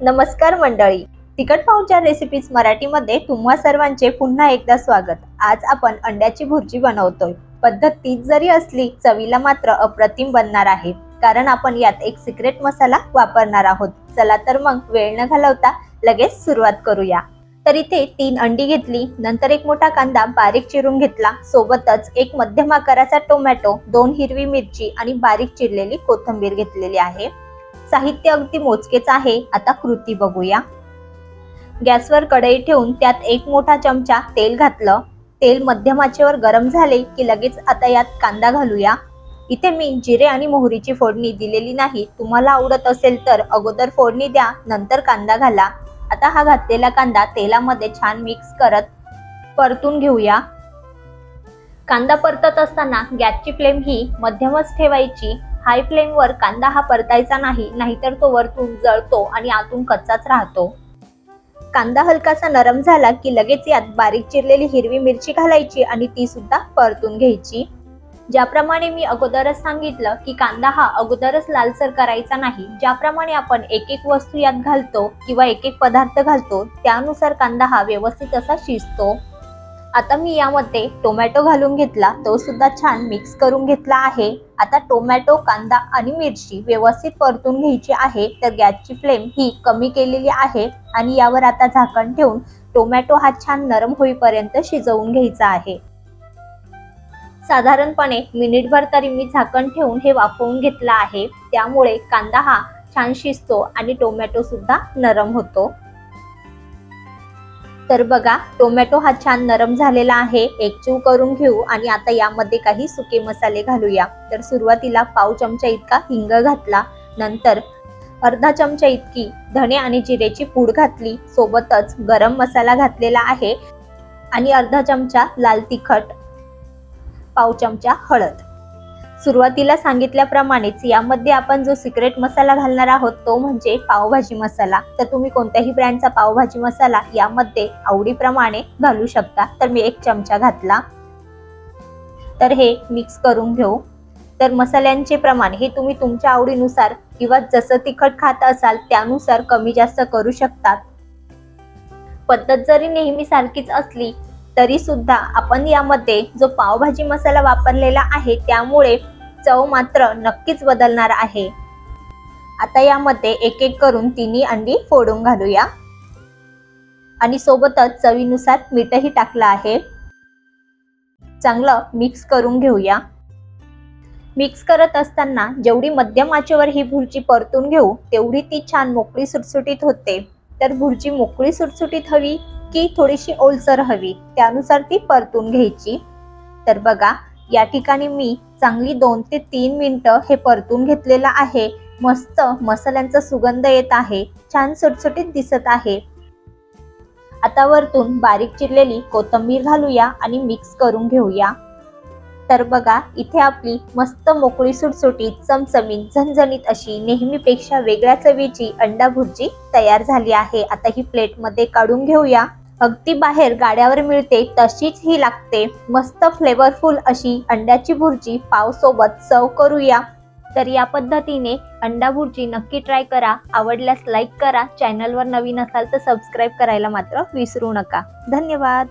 नमस्कार मंडळी. तिखट पाहुणचार रेसिपीज मराठीमध्ये तुम्हा सर्वांचे पुन्हा एकदा स्वागत. आज आपण अंड्याची भुर्जी बनवतोय. पद्धत तीच जरी असली चवीला मात्र अप्रतिम बनणार आहे. कारण आपण यात एक सिक्रेट मसाला वापरणार आहोत. चला तर मग वेळ न घालवता लगेच सुरुवात करूया. तर इथे तीन अंडी घेतली नंतर एक मोठा कांदा बारीक चिरून घेतला. सोबतच एक मध्यम आकाराचा टोमॅटो दोन हिरवी मिरची आणि बारीक चिरलेली कोथिंबीर घेतलेली आहे. साहित्य अगदी मोजकेच आहे. आता कृती बघूया. गॅसवर कढई ठेवून त्यात एक मोठा चमचा तेल घातलं. तेल मध्यमाचेवर गरम झाले की लगेच आता यात कांदा घालूया. इथे मी जिरे आणि मोहरीची फोडणी दिलेली नाही. तुम्हाला आवडत असेल तर अगोदर फोडणी द्या नंतर कांदा घाला. आता हा घातलेला कांदा तेलामध्ये छान मिक्स करत परतून घेऊया. कांदा परतत असताना गॅसची फ्लेम ही मध्यमच ठेवायची. हाय फ्लेमवर कांदा हा परतायचा नाही नाहीतर तो वरतून जळतो आणि आतून कच्चाच राहतो. कांदा हलकासा नरम झाला की लगेच यात बारीक चिरलेली हिरवी मिरची घालायची आणि ती सुद्धा परतून घ्यायची. ज्याप्रमाणे मी अगोदरच सांगितलं की कांदा हा अगोदरच लालसर करायचा नाही ज्याप्रमाणे आपण एक एक वस्तू यात घालतो किंवा एक एक पदार्थ घालतो त्यानुसार कांदा हा व्यवस्थित असा शिजतो. आता मी यामध्ये टोमॅटो घालून घेतला तो सुद्धा छान मिक्स करून घेतला आहे. आता टोमॅटो कांदा आणि मिरची व्यवस्थित परतून घ्यायची आहे तर गॅसची फ्लेम ही कमी केलेली आहे आणि यावर आता झाकण ठेवून टोमॅटो हा छान नरम होईपर्यंत शिजवून घ्यायचा आहे. साधारणपणे मिनिटभर तरी मी झाकण ठेवून हे वाफवून घेतलं आहे त्यामुळे कांदा हा छान शिजतो आणि टोमॅटो सुद्धा नरम होतो. तर बघा टोमॅटो हा छान नरम झालेला आहे. एकजीव करून घेऊ आणि आता यामध्ये काही सुके मसाले घालूया. तर सुरुवातीला पाव चमचा इतका हिंग घातला. नंतर अर्धा चमचा इतकी धणे आणि जिरेची पूड घातली. सोबतच गरम मसाला घातलेला आहे. आणि अर्धा चमचा लाल तिखट पाव चमचा हळद. सुरुवातीला सांगितल्याप्रमाणेच यामध्ये आपण जो सिक्रेट मसाला घालणार आहोत तो म्हणजे पावभाजी मसाला. तर तुम्ही कोणत्याही ब्रँडचा पावभाजी मसाला यामध्ये आवडीप्रमाणे घालू शकता. तर मी एक चमचा घातला. तर हे मिक्स करून घेऊ. तर मसाल्यांचे प्रमाण हे तुम्ही तुमच्या आवडीनुसार किंवा जसं तिखट खात असाल त्यानुसार कमी जास्त करू शकतात. पद्धत जरी नेहमी सारखीच असली तरी सुद्धा आपण यामध्ये जो पावभाजी मसाला वापरलेला आहे त्यामुळे चव मात्र नक्कीच बदलणार आहे. आता यामध्ये एक एक करून तिन्ही अंडी फोडून घालूया. आणि सोबतच चवीनुसार मीठही टाकलं आहे. चांगलं मिक्स करून घेऊया. मिक्स करत असताना जेवढी मध्यम आचेवर ही भुर्जी परतून घेऊ तेवढी ती छान मोकळी सुटसुटीत होते. तर भुर्जी मोकळी सुटसुटीत हवी की थोडीशी ओलसर हवी? त्यानुसार ती परतून घ्यायची. तर बघा या ठिकाणी मी चांगली दोन ते तीन मिनटं हे परतून घेतलेलं आहे. मस्त मसाल्यांचा सुगंध येत आहे. छान सुटसुटीत दिसत आहे. आता वरतून बारीक चिरलेली कोथिंबीर घालूया आणि मिक्स करून घेऊया. तर बघा इथे आपली मस्त मोकळी सुटसुटीत चमचमीत झणझणीत अशी नेहमीपेक्षा वेगळ्या चवीची अंडा भुर्जी तयार झाली आहे. आता ही प्लेटमध्ये काढून घेऊया. अगदी बाहेर गाड्यावर मिळते तशीच ही लागते. मस्त फ्लेवरफुल अशी अंड्याची भुर्जी पावसोबत सर्व करूया. तर या पद्धतीने अंडा भुर्जी नक्की ट्राय करा. आवडल्यास लाईक करा. चॅनलवर नवीन असाल तर सबस्क्राईब करायला मात्र विसरू नका. धन्यवाद.